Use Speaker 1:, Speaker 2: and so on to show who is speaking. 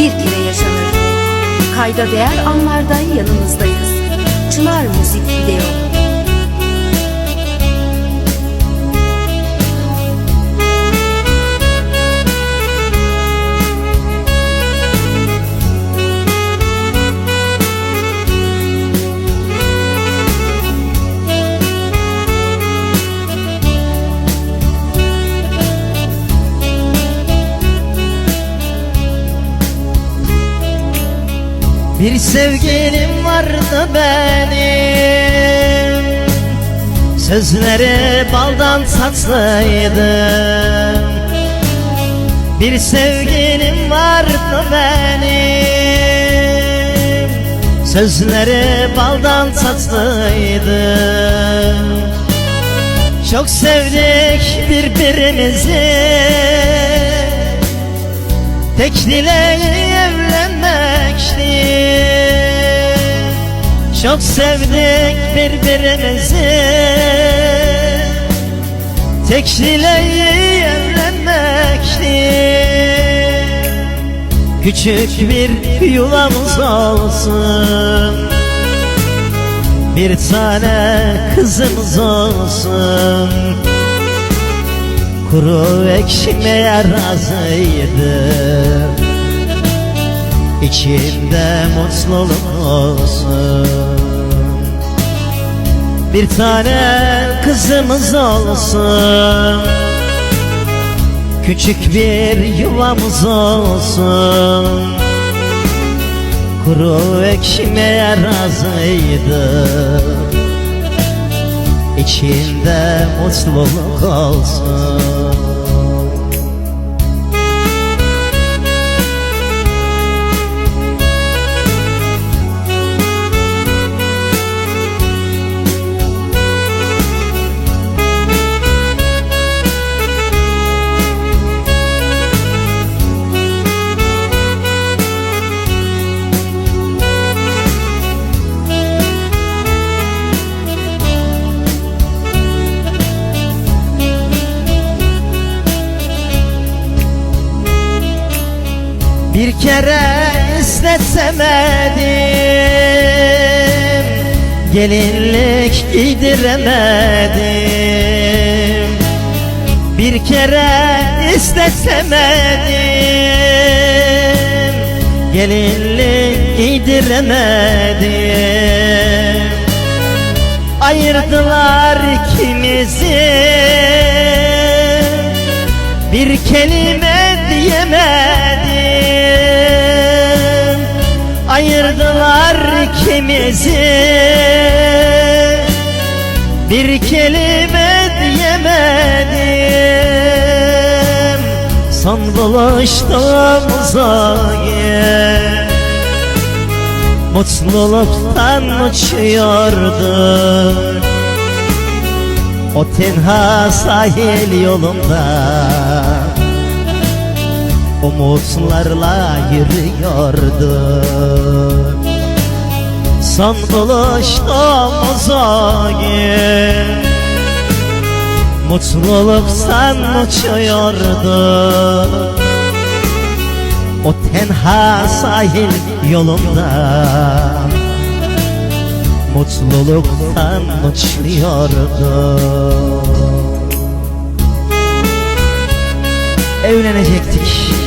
Speaker 1: bir kere yaşanır. Kayda değer anlarda yanınızdayız. Çınar Müzik Video
Speaker 2: Bir sevgilim vardı benim. Sözleri baldan tatlıydı Bir sevgilim vardı benim. Sözleri baldan tatlıydı Çok sevdik birbirimizi. Tek dileği Çok sevdik birbirimizi. Tek dileği evlenmekti Küçük bir yuvamız olsun. Bir tane kızımız olsun. Kuru ekşimeye razıydı İçimde mutluluk olsun. Bir tane kızımız olsun. Küçük bir yuvamız olsun. Kuru ekşimeye razıydı. İçinde mutluluk olsun Bir kere istesemedim Gelinlik giydiremedim. Bir kere istesemedim Gelinlik giydiremedim. Ayırdılar ikimizi Bir kelime diyemedim Ayırdılar ikimizi. Bir kelime diyemedim. Son buluştuğumuza Mutluluktan uçuyordum O tenha sahil yolunda Umutlarla yürüyordum Son buluştuğumuz o gün Mutluluktan uçuyordum o tenha sahil yolunda. Mutluluktan uçuyordum Evlenecektik